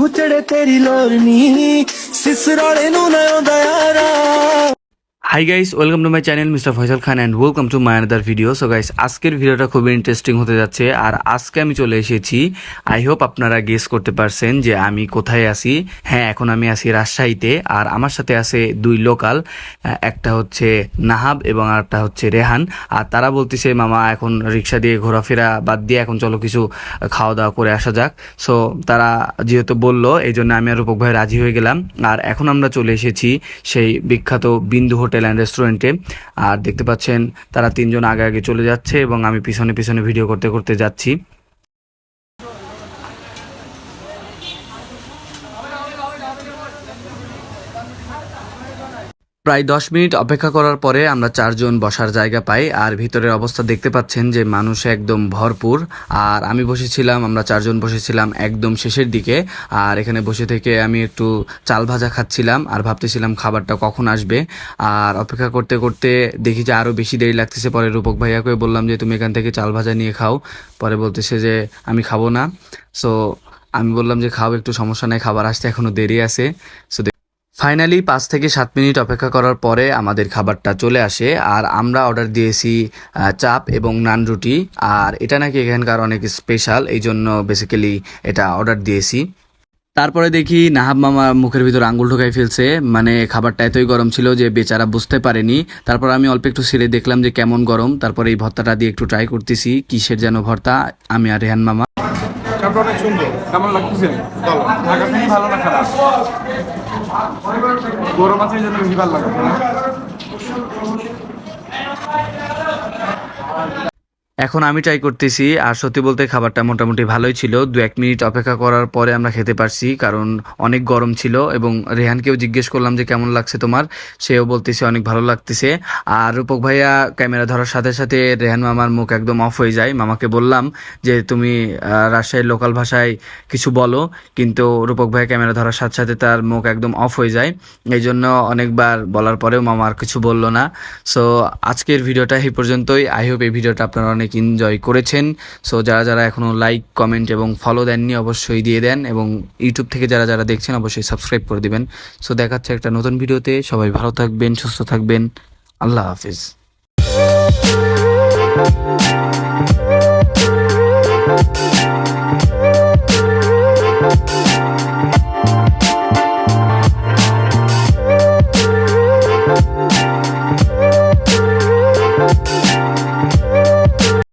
ਕੁਚੜੇ ਤੇਰੀ ਲੋਰਨੀ ਸਿਸਰਾਲੇ ਨੂੰ ਨਾ ਆਉਂਦਾ ਯਾਰਾ। Hi guys welcome to my channel mister Faisal Khan and welcome to my another video so guys আজকের ভিডিওটা খুবই ইন্টারেস্টিং হতে যাচ্ছে, আর আজকে আমি চলে এসেছি। আই হোপ আপনারা গেস করতে পারছেন যে আমি কোথায় আছি। হ্যাঁ এখন আমি আছি রাজশাহীতে, আর আমার সাথে আছে দুই লোকাল একটা হচ্ছে নাহাব এবং আরেকটা হচ্ছে রেহান। আর তারা বলতেছে, মামা, এখন রিক্সা দিয়ে ঘোরাফেরা বাদ দিয়ে এখন চলো কিছু খাওয়া দাওয়া করে আসা যাক। সো তারা যেহেতু বলল, এই জন্য আমি আর রূপক ভাই রাজি হয়ে গেলাম। আর এখন আমরা চলে এসেছি সেই বিখ্যাত বিন্দু হোটেল। অ্যান্ড রেস্টুরেন্টে আর দেখতে পাচ্ছেন, তারা তিনজন আগে আগে চলে যাচ্ছে এবং আমি পিছনে পিছনে ভিডিও করতে করতে যাচ্ছি। প্রায় দশ মিনিট অপেক্ষা করার পরে আমরা চারজন বসার জায়গা পাই, আর ভিতরের অবস্থা দেখতে পাচ্ছেন যে মানুষ একদম ভরপুর। আর আমি বসেছিলাম, আমরা চারজন বসেছিলাম একদম শেষের দিকে, আর এখানে বসে থেকে আমি একটু চাল ভাজা খাচ্ছিলাম, আর ভাবতেছিলাম খাবারটা কখন আসবে। আর অপেক্ষা করতে করতে দেখি যে আরও বেশি দেরি লাগতেছে। পরে রূপক ভাইয়াকে বললাম যে, তুমি এখান থেকে চাল ভাজা নিয়ে খাও। পরে বলতেছে যে, আমি খাব না। সো আমি বললাম যে, খাও, একটু সমস্যা নেই, খাবার আসতে এখনও দেরি আছে। সো ফাইনালি পাঁচ থেকে সাত মিনিট অপেক্ষা করার পরে আমাদের খাবারটা চলে আসে। আর আমরা অর্ডার দিয়েছি চাপ এবং নান রুটি। আর এটা নাকি এখানকার অনেক স্পেশাল এই জন্য বেসিক্যালি এটা অর্ডার দিয়েছি। তারপরে দেখি নাহাব মামা মুখের ভিতর আঙ্গুল ঢোকাই ফেলছে। মানে খাবারটা এতই গরম ছিল যে বেচারা বুঝতে পারেনি। তারপর আমি অল্প একটু ছেড়ে দেখলাম যে কেমন গরম। তারপরে এই ভর্তাটা দিয়ে একটু ট্রাই করতেছি, কিসের যেন ভর্তা, আমি আর রেহান মামা। চাপটা অনেক সুন্দর। কেমন লাগতেছে? ভালো ঢাকা থেকে ভালো না খারাপ? গরম আছে বেশি ভালো লাগে? এখন আমি ট্রাই করতেছি, আর সত্যি বলতে খাবারটা মোটামুটি ভালোই ছিল। দু এক মিনিট অপেক্ষা করার পরে আমরা খেতে পারছি, কারণ অনেক গরম ছিল এবং রেহানকেও জিজ্ঞেস করলাম যে কেমন লাগছে তোমার? সেও বলতেছে অনেক ভালো লাগতেছে। আর রূপক ভাইয়া ক্যামেরা ধরার সাথে সাথে রেহান মামার মুখ একদম অফ হয়ে যায়। মামাকে বললাম যে তুমি রাজশাহীর লোকাল ভাষায় কিছু বলো, কিন্তু রূপক ভাইয়া ক্যামেরা ধরার সাথে সাথে তার মুখ একদম অফ হয়ে যায়। এই জন্য অনেকবার বলার পরেও মামা আর কিছু বলল না। সো আজকের ভিডিওটা এই পর্যন্তই। আই হোপ এই ভিডিওটা আপনারা অনেক এনজয় করেছেন। সো যারা যারা এখনও লাইক কমেন্ট এবং ফলো দেননি, অবশ্যই দিয়ে দেন এবং ইউটিউব থেকে যারা যারা দেখছেন, অবশ্যই সাবস্ক্রাইব করে দিবেন। সো দেখাচ্ছে একটা নতুন ভিডিওতে সবাই ভালো থাকবেন, সুস্থ থাকবেন। আল্লাহ হাফিজ।